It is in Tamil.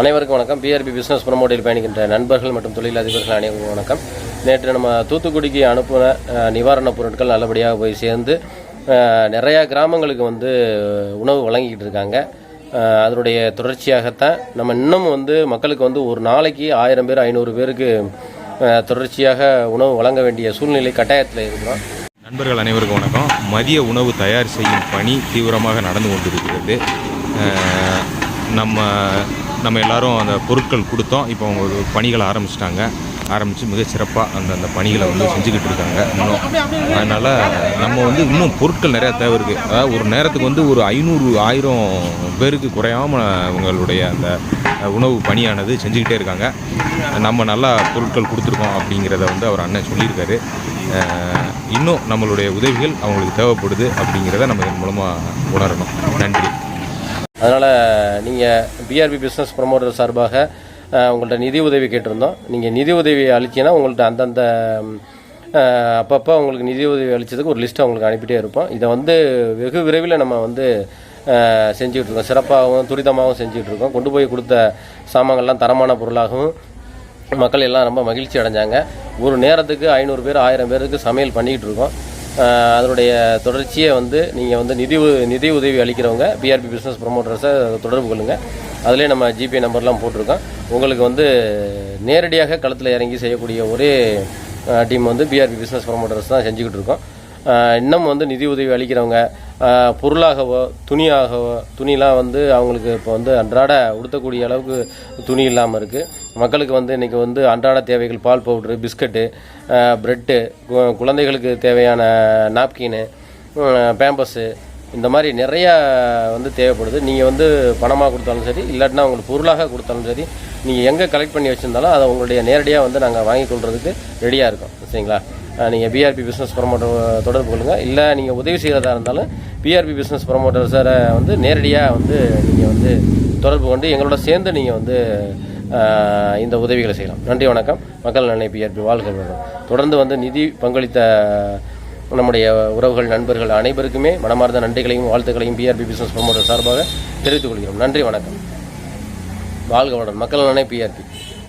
அனைவருக்கும் வணக்கம். பிஆர்பி பிஸ்னஸ் ப்ரமோட்டில் பயணிக்கின்ற நண்பர்கள் மற்றும் தொழிலதிபர்கள் அனைவருக்கும் வணக்கம். நேற்று நம்ம தூத்துக்குடிக்கு அனுப்பின நிவாரணப் பொருட்கள் நல்லபடியாக போய் சேர்ந்து நிறையா கிராமங்களுக்கு வந்து உணவு வழங்கிக்கிட்டு இருக்காங்க. அதனுடைய தொடர்ச்சியாகத்தான் நம்ம இன்னும் வந்து மக்களுக்கு வந்து ஒரு நாளைக்கு ஆயிரம் பேர் ஐநூறு பேருக்கு தொடர்ச்சியாக உணவு வழங்க வேண்டிய சூழ்நிலை கட்டாயத்தில் இருக்கிறோம். நண்பர்கள் அனைவருக்கும் வணக்கம். மதிய உணவு தயார் செய்யும் பணி தீவிரமாக நடந்து கொண்டிருக்கிறது. நம்ம நம்ம எல்லாரும் அந்த பொருட்கள் கொடுத்தோம். இப்போ அவங்க ஒரு பணிகளை ஆரம்பிச்சிட்டாங்க. ஆரம்பித்து மிக சிறப்பாக அந்த அந்த பணிகளை வந்து செஞ்சுக்கிட்டு இருக்காங்க. இன்னும் அதனால் நம்ம வந்து இன்னும் பொருட்கள் நிறையா தேவை இருக்குது அதாவது ஒரு நேரத்துக்கு வந்து ஒரு ஐநூறு ஆயிரம் பேருக்கு குறையாமல் அவங்களுடைய அந்த உணவு பணியானது செஞ்சுக்கிட்டே இருக்காங்க. நம்ம நல்லா பொருட்கள் கொடுத்துருக்கோம் அப்படிங்கிறத வந்து அவர் அண்ணன் சொல்லியிருக்காரு. இன்னும் நம்மளுடைய உதவிகள் அவங்களுக்கு தேவைப்படுது அப்படிங்கிறத நம்ம இதன் மூலமாக உணரணும். நன்றி. அதனால் நீங்கள் பிஆர்பி பிஸ்னஸ் ப்ரமோட்டர் சார்பாக உங்கள்கிட்ட நிதி உதவி கேட்டிருந்தோம். நீங்கள் நிதி உதவி அளிச்சீங்கன்னா உங்கள்கிட்ட அந்தந்த அப்பப்போ உங்களுக்கு நிதி உதவி அளித்ததுக்கு ஒரு லிஸ்ட்டை உங்களுக்கு அனுப்பிட்டே இருப்போம். இதை வந்து வெகு விரைவில் நம்ம வந்து செஞ்சுக்கிட்டு இருக்கோம் சிறப்பாகவும் துரிதமாகவும் செஞ்சுக்கிட்டு இருக்கோம் கொண்டு போய் கொடுத்த சாமான்கள்லாம் தரமான பொருளாகவும் மக்கள் எல்லாம் ரொம்ப மகிழ்ச்சி அடைஞ்சாங்க. ஒரு நேரத்துக்கு ஐநூறு பேர் ஆயிரம் பேருக்கு சமையல் பண்ணிக்கிட்டு இருக்கோம் அதனுடைய தொடர்ச்சியை வந்து நீங்கள் வந்து நிதி உ- நிதி உதவி அளிக்கிறவங்க பிஆர்பி பிஸ்னஸ் ப்ரொமோட்டர்ஸை தொடர்பு கொள்ளுங்கள் அதிலே நம்ம ஜிபே நம்பர்லாம் போட்டிருக்கோம். உங்களுக்கு வந்து நேரடியாக களத்தில் இறங்கி செய்யக்கூடிய ஒரே டீம் வந்து பிஆர்பி பிஸ்னஸ் ப்ரொமோட்டர்ஸ் தான் செஞ்சுக்கிட்டு இருக்கோம். இன்னும் வந்து நிதி உதவி அளிக்கிறவங்க பொருளாகவோ துணியாகவோ துணிலாம் வந்து அவங்களுக்கு இப்போ வந்து அன்றாட உடுத்தக்கூடிய அளவுக்கு துணி இல்லாமல் இருக்குது மக்களுக்கு வந்து இன்றைக்கி வந்து அன்றாட தேவைகள் பால் பவுட்ரு பிஸ்கட்டு ப்ரெட்டு குழந்தைகளுக்கு தேவையான நாப்கின்னு பேம்பஸ்ஸு இந்த மாதிரி நிறையா வந்து தேவைப்படுது. நீங்கள் வந்து பணமாக கொடுத்தாலும் சரி இல்லாட்டினா உங்களுக்கு பொருளாக கொடுத்தாலும் சரி நீங்கள் எங்கே கலெக்ட் பண்ணி வச்சுருந்தாலும் அதை உங்களுடைய நேரடியாக வந்து நாங்கள் வாங்கி கொள்றதுக்கு ரெடியாக இருக்கோம். சரிங்களா? நீங்கள் பிஆர்பி பிஸ்னஸ் ப்ரொமோட்டர் தொடர்பு கொள்ளுங்கள் இல்லை நீங்கள் உதவி செய்கிறதா இருந்தாலும் பிஆர்பி பிஸ்னஸ் ப்ரொமோட்டர் சாரை வந்து நேரடியாக வந்து நீங்கள் வந்து தொடர்பு கொண்டு எங்களோட சேர்ந்து நீங்கள் வந்து இந்த உதவிகளை செய்யலாம். நன்றி வணக்கம். மக்கள் நன்மை பிஆர்பி வாழ்க்கை தொடர்ந்து வந்து நிதி பங்களித்த நம்முடைய உறவுகள் நண்பர்கள் அனைவருக்குமே மனமார்ந்த நன்றிகளையும் வாழ்த்துக்களையும் பிஆர்பி பிஸ்னஸ் ப்ரமோட்டர் சார்பாக தெரிவித்துக் கொள்கிறோம். நன்றி வணக்கம். வாழ்க வளர் மக்கள் நானே பிஆர்பி